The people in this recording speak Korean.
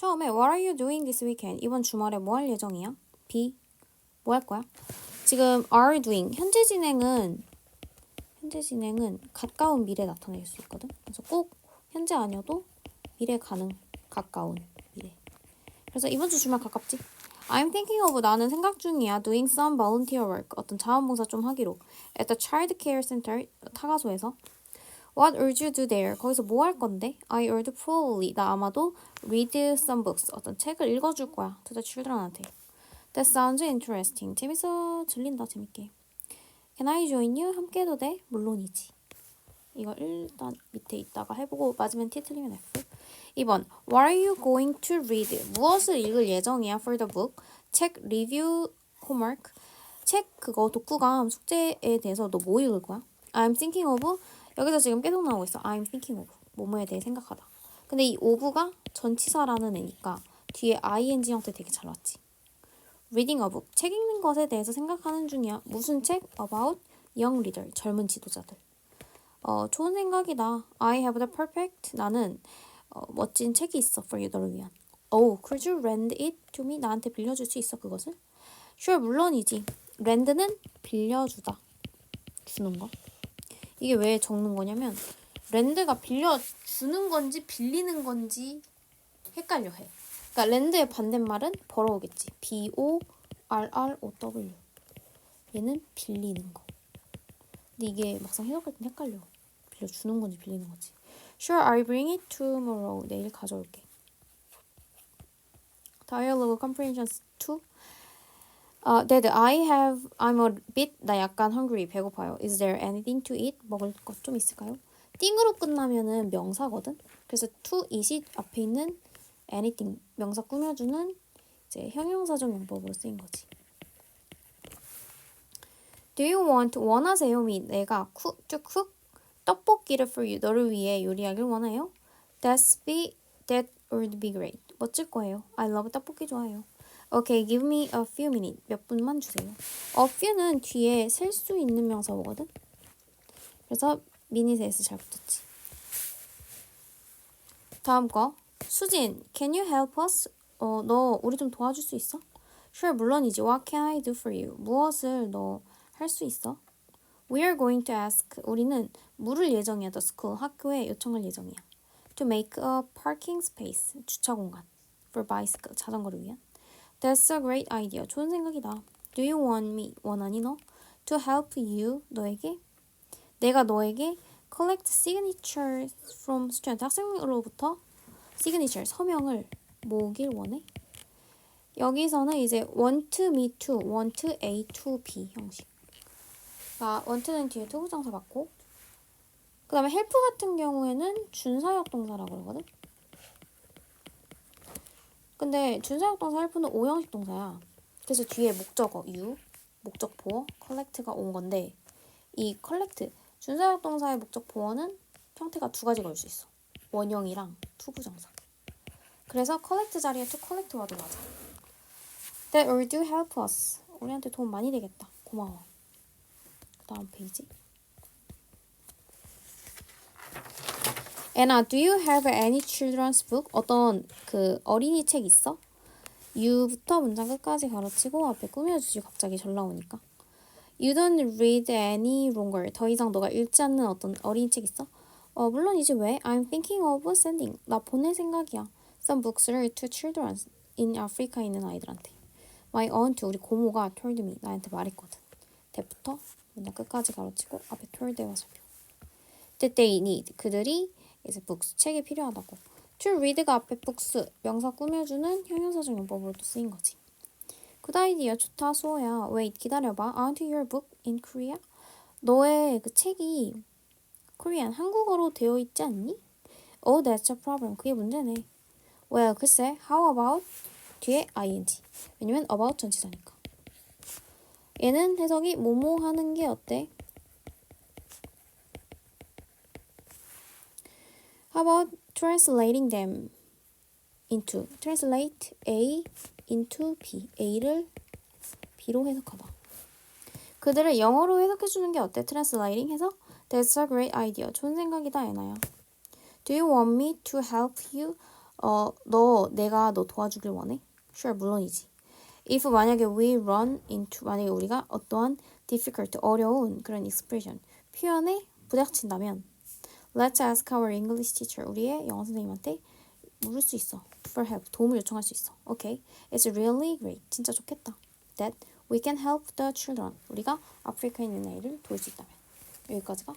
처음에 What are you doing this weekend? 이번 주말에 뭐 할 예정이야? B. 뭐 할 거야? 지금 are doing 현재 진행은 현재 진행은 가까운 미래 나타낼 수 있거든. 그래서 꼭 현재 아니어도 미래 가능 가까운 미래. 그래서 이번 주 주말 가깝지? I'm thinking of 나는 생각 중이야. Doing some volunteer work. 어떤 자원봉사 좀 하기로. At the child care center 타가소에서. What would you do there? 거기서 뭐 할 건데? I would probably 나 아마도 read some books. 어떤 책을 읽어줄 거야. To the children한테. That sounds interesting. 재밌어. 들린다. 재밌게. Can I join you? 함께 해도 돼? 물론이지. 이거 일단 밑에 있다가 해보고 맞으면 T 틀리면 F. 2번 What are you going to read? 무엇을 읽을 예정이야 for the book? 책 리뷰 homework. 책 그거 독후감 숙제에 대해서 너 뭐 읽을 거야? I'm thinking of 여기서 지금 계속 나오고 있어. I'm thinking of 뭐뭐에 대해 생각하다. 근데 이 of가 전치사라는 애니까 뒤에 ing 형태 되게 잘 왔지. reading book 책 읽는 것에 대해서 생각하는 중이야. 무슨 책? about young reader 젊은 지도자들. 어 좋은 생각이다. I have the perfect 나는 어, 멋진 책이 있어 for you 너를 위한. Oh, could you lend it to me? 나한테 빌려줄 수 있어 그것을? Sure, 물론이지. lend는 빌려주다. 주는 거. 이게 왜 적는 거냐면 랜드가 빌려주는 건지 빌리는 건지 헷갈려 해. 그러니까 랜드의 반대말은 벌어오겠지. B O R R O W. 얘는 빌리는 거. 근데 이게 막상 해석할 땐 헷갈려. 빌려주는 건지 빌리는 건지. Sure, I'll bring it tomorrow. 내일 가져올게. Dialogue comprehension 2. Uh, Dad, I have, I'm a bit, 나 약간 hungry, 배고파요. Is there anything to eat? 먹을 것 좀 있을까요? 띵으로 끝나면은 명사거든. 그래서 to eat이 앞에 있는 anything 명사 꾸며주는 이제 형용사적 용법으로 쓰인 거지. Do you want 원하세요? 미 내가 cook to cook 떡볶이를 for you 너를 위해 요리하길 원해요. That's be that would be great. 멋질 거예요. I love 떡볶이 좋아해요. Okay, give me a few minutes. 몇 분만 주세요. A few는 뒤에 셀 수 있는 명사거든. 그래서 미니셋을 잘 붙였지. 다음 거. 수진, can you help us? 어, 너 우리 좀 도와줄 수 있어? Sure, 물론이지. What can I do for you? 무엇을 너 할 수 있어? We are going to ask. 우리는 물을 예정이야. The school. 학교에 요청할 예정이야. To make a parking space. 주차 공간. For bicycle. 자전거를 위한. That's a great idea. 좋은 생각이다. Do you want me? 원하니 너? To help you. 너에게? 내가 너에게 collect signatures from student. 학생으로부터 signature. 서명을 모으길 원해? 여기서는 이제 want me to, want A to B 형식. 자, want는 뒤에 투부정사 받고 그 다음에 help 같은 경우에는 준사역 동사라고 그러거든. 근데 준사역 동사 help는 오형식 동사야. 그래서 뒤에 목적어 you, 목적 보어, collect가 온 건데 이 collect 준사역 동사의 목적 보어는 형태가 두 가지가 올 수 있어. 원형이랑 투부정사. 그래서 collect 자리에 to collect 와도 맞아. That will do help us. 우리한테 도움 많이 되겠다. 고마워. 그 다음 페이지. Anna, do you have any children's book? 어떤 그 어린이 책 있어? You부터 문장 끝까지 가로치고 앞에 꾸며주지 갑자기 절 나오니까. You don't read any longer. 더 이상 너가 읽지 않는 어떤 어린이 책 있어? 어 물론이지 왜? I'm thinking of sending. 나 보낼 생각이야. Some books to children in Africa 있는 아이들한테. My aunt 우리 고모가 told me 나한테 말했거든. 대부터 문장 끝까지 가로치고 앞에 told와 살펴. That they need 그들이 이제 books 책이 필요하다고. To read가 앞에 books 명사 꾸며주는 형용사적 용법으로도 쓰인 거지. Good idea 좋다 수호야. Wait 기다려봐. Aren't your book in Korea? 너의 그 책이 Korean 한국어로 되어 있지 않니? Oh that's a problem. 그게 문제네. Well 글쎄 how about 뒤에 ing 왜냐면 about 전치사니까. 얘는 해석이 뭐뭐 하는 게 어때? How about translating them into translate A into B A를 B로 해석하다. 그들을 영어로 해석해 주는 게 어때? translating 해석? That's a great idea. 좋은 생각이다, 애나야. Do you want me to help you? 어, 너 내가 너 도와주길 원해? Sure, 물론이지. If 만약에 we run into 만약에 우리가 어떠한 difficult 어려운 그런 expression 표현에 부닥친다면 let's ask our English teacher 우리의 영어 선생님한테 물을 수 있어. For help 도움을 요청할 수 있어. Okay, it's really great. 진짜 좋겠다. That we can help the children. 우리가 아프리카에 있는 애를 도울 수 있다면 여기까지가